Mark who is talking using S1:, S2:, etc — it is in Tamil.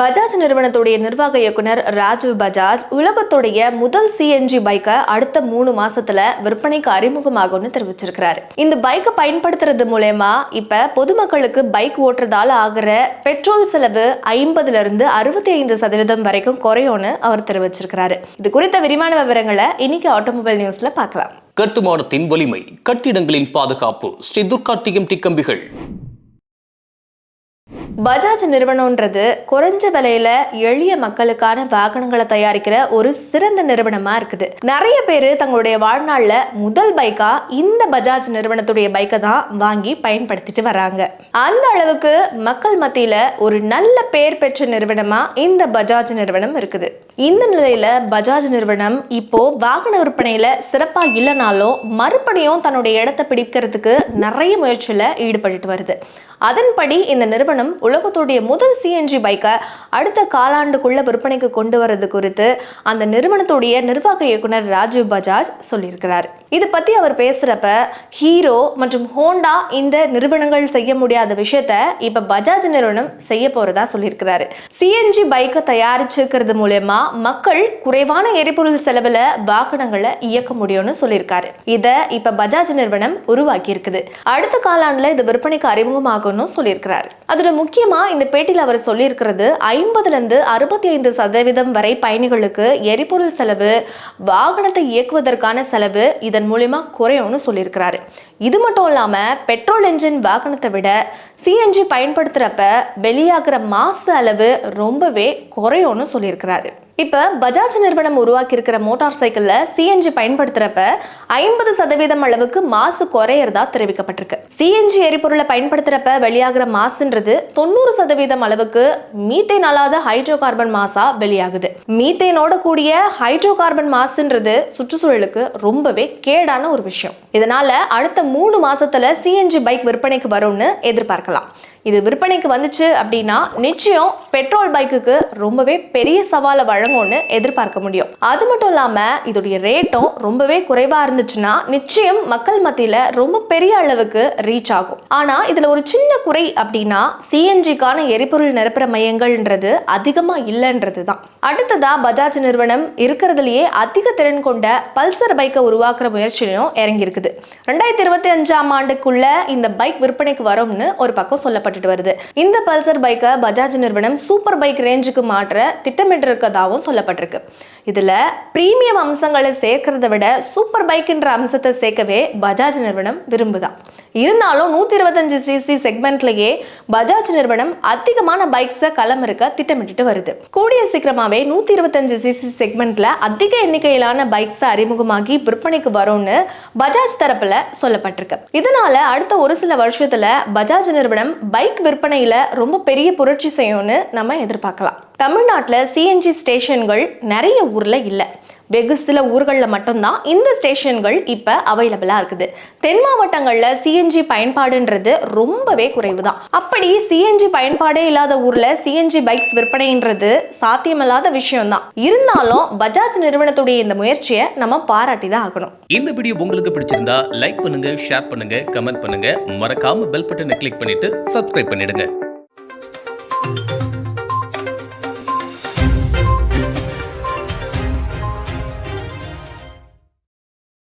S1: பஜாஜ் நிறுவனத்துடைய நிர்வாக இயக்குனர் ராஜீவ் பஜாஜ் உலகத்துடைய முதல் சிஎன்ஜி பைக்கை அடுத்த மூணு மாசத்துல விற்பனைக்கு அறிமுகமாகும்னு தெரிவிச்சிருக்கிறாரு. இந்த பைக்கை பயன்படுத்துறது மூலயமா இப்ப பொதுமக்களுக்கு பைக் ஓட்டுறதால ஆகிற பெட்ரோல் செலவு ஐம்பதுல இருந்து அறுபத்தி ஐந்து சதவீதம் வரைக்கும் குறையும்னு அவர் தெரிவிச்சிருக்கிறாரு. இது குறித்த விரிவான விவரங்களை இன்னைக்கு ஆட்டோமொபைல் நியூஸ்ல பார்க்கலாம்.
S2: கட்டுமானத்தின் வலிமை கட்டிடங்களின் பாதுகாப்பு ஸ்ரீ துர்கா டிஎம்டி கம்பிகள்.
S1: பஜாஜ் நிறுவனம்ன்றது குறைஞ்ச விலையில எளிய மக்களுக்கான வாகனங்களை தயாரிக்கிற ஒரு சிறந்த நிறுவனமா இருக்குது. நிறைய பேர் தங்களுடைய வாழ்நாள்ல முதல் பைக்கா இந்த பஜாஜ் நிறுவனத்துடைய பைக்கை தான் வாங்கி பயன்படுத்திட்டு வராங்க. அந்த அளவுக்கு மக்கள் மத்தியில ஒரு நல்ல பெயர் பெற்ற நிறுவனமா இந்த பஜாஜ் நிறுவனம் இருக்குது. இந்த நிலையில பஜாஜ் நிறுவனம் இப்போ வாகன விற்பனையில சிறப்பா இல்லைனாலும் மறுபடியும் தன்னுடைய இடத்தை பிடிக்கிறதுக்கு நிறைய முயற்சியில ஈடுபட்டுட்டு வருது. அதன்படி இந்த நிறுவனம் உலகத்துடைய முதல் சிஎன்ஜி பைக்கை அடுத்த காலாண்டுக்குள்ள விற்பனைக்கு கொண்டு வரது குறித்து அந்த நிறுவனத்துடைய நிர்வாக இயக்குனர் ராஜீவ் பஜாஜ் சொல்லியிருக்கிறார். இது பத்தி அவர் பேசுகிறப்ப ஹீரோ மற்றும் ஹோண்டா இந்த நிறுவனங்கள் செய்ய முடியாத விஷயத்த இப்போ பஜாஜ் நிறுவனம் செய்ய போறதா சொல்லியிருக்கிறாரு. சிஎன்ஜி பைக்கை தயாரிச்சிருக்கிறது மூலயமா மக்கள் குறைவான எரிபொருள் செலவுல வாகனங்களை இயக்க முடியும்னு சொல்லியிருக்காரு. இதை இப்போ பஜாஜ் நிறுவனம் உருவாக்கி இருக்குது அடுத்த காலாண்டில் இது விற்பனைக்கு அறிமுகமாகும்னு சொல்லியிருக்கிறாரு. அதோட முக்கியமா இந்த பேட்டியில் அவர் சொல்லியிருக்கிறது ஐம்பதுல இருந்து அறுபத்தி ஐந்து சதவீதம் வரை பயணிகளுக்கு எரிபொருள் செலவு வாகனத்தை இயக்குவதற்கான செலவு இதன் மூலியமா குறையும்னு சொல்லியிருக்கிறாரு. இது மட்டும் இல்லாமல் பெட்ரோல் என்ஜின் வாகனத்தை விட சிஎன்ஜி பயன்படுத்துறப்ப வெளியாகிற மாசு அளவு ரொம்பவே குறையும்னு சொல்லியிருக்கிறாரு. இப்போ பஜாஜ் நிறுவனம் உருவாக்கி இருக்கிற மோட்டார் சைக்கிளில் சிஎன்ஜி பயன்படுத்துறப்ப ஐம்பது சதவீதம் அளவுக்கு மாசு குறையறதா தெரிவிக்கப்பட்டிருக்கு. சிஎன்ஜி எரிபொருளை பயன்படுத்துகிறப்ப வெளியாகிற மாசுன்றது தொண்ணூறு சதவீதம் அளவுக்கு மீத்தேன் அல்லாத ஹைட்ரோ கார்பன் மாசா வெளியாகுது. மீத்தேனோட கூடிய ஹைட்ரோ கார்பன் மாசுன்றது சுற்றுச்சூழலுக்கு ரொம்பவே கேடான ஒரு விஷயம். இதனால அடுத்த மூணு மாசத்துல சிஎன்ஜி பைக் விற்பனைக்கு வரும்னு எதிர்பார்க்கலாம். இது விற்பனைக்கு வந்துச்சு அப்படின்னா நிச்சயம் பெட்ரோல் பைக்குக்கு ரொம்பவே பெரிய சவாலை வழங்கும்னு எதிர்பார்க்க முடியும். அது மட்டும் இல்லாம இதோடைய ரேட்டும் ரொம்பவே குறைவா இருந்துச்சுன்னா நிச்சயம் மக்கள் மத்தியில ரொம்ப பெரிய அளவுக்கு ரீச் ஆகும். ஆனா இதுல ஒரு சின்ன குறை அப்படின்னா சிஎன்ஜிக்கான எரிபொருள் நிரப்புற மையங்கள்ன்றது அதிகமா இல்லைன்றது தான் அடுத்ததா பஜாஜ் நிறுவனம் இருக்கிறதுலயே அதிக திறன் கொண்ட பல்சர் பைக்கை உருவாக்குற முயற்சியிலும் இறங்கியிருக்குது. ரெண்டாயிரத்தி இருபத்தி அஞ்சாம் ஆண்டுக்குள்ள இந்த பைக் விற்பனைக்கு வரும்னு ஒரு பக்கம் சொல்லப்பட்டுட்டு வருது. இந்த பல்சர் பைக்கை பஜாஜ் நிறுவனம் சூப்பர் பைக் ரேஞ்சுக்கு மாற்ற திட்டமிட்டிருக்கதாகவும் சொல்லப்பட்டிருக்கு. இதுல பிரீமியம் அம்சங்களை சேர்க்கறத விட சூப்பர் பைக்ன்ற அம்சத்தை சேர்க்கவே பஜாஜ் நிறுவனம் விரும்புதான் இருந்தாலும் நூத்தி இருபத்தஞ்சு சிசி செக்மெண்ட்லயே பஜாஜ் நிறுவனம் அதிகமான பைக்ஸை இருக்க திட்டமிட்டுட்டு வருது. கூடிய சீக்கிரமாவே நூத்தி இருபத்தஞ்சு சிசி செக்மெண்ட்ல அதிக எண்ணிக்கையிலான பைக்ஸ் அறிமுகமாகி விற்பனைக்கு வரும்னு பஜாஜ் தரப்புல சொல்லப்பட்டிருக்கு. இதனால அடுத்த ஒரு சில வருஷத்துல பஜாஜ் நிறுவனம் பைக் விற்பனையில ரொம்ப பெரிய புரட்சி செய்யும்னு நம்ம எதிர்பார்க்கலாம். தமிழ்நாட்டில் சிஎன்ஜி ஸ்டேஷன்கள் நிறைய ஊரில் இல்லை. வெகு சில ஊர்களில் மட்டும்தான் இந்த ஸ்டேஷன்கள் இப்போ அவைலபிளாக இருக்குது. தென் மாவட்டங்களில் சிஎன்ஜி பயன்பாடுன்றது ரொம்பவே குறைவு தான் அப்படி சிஎன்ஜி பயன்பாடே இல்லாத ஊரில் சிஎன்ஜி பைக்ஸ் விற்பனைன்றது சாத்தியமில்லாத விஷயம்தான். இருந்தாலும் பஜாஜ் நிறுவனத்துடைய இந்த முயற்சியை நம்ம பாராட்டி தான் ஆகணும்.
S2: இந்த வீடியோ உங்களுக்கு பிடிச்சிருந்தா லைக் பண்ணுங்க ஷேர் பண்ணுங்க கமெண்ட் பண்ணுங்க. மறக்காம பெல் பட்டனை கிளிக் பண்ணிட்டு சப்ஸ்கிரைப் பண்ணிடுங்க.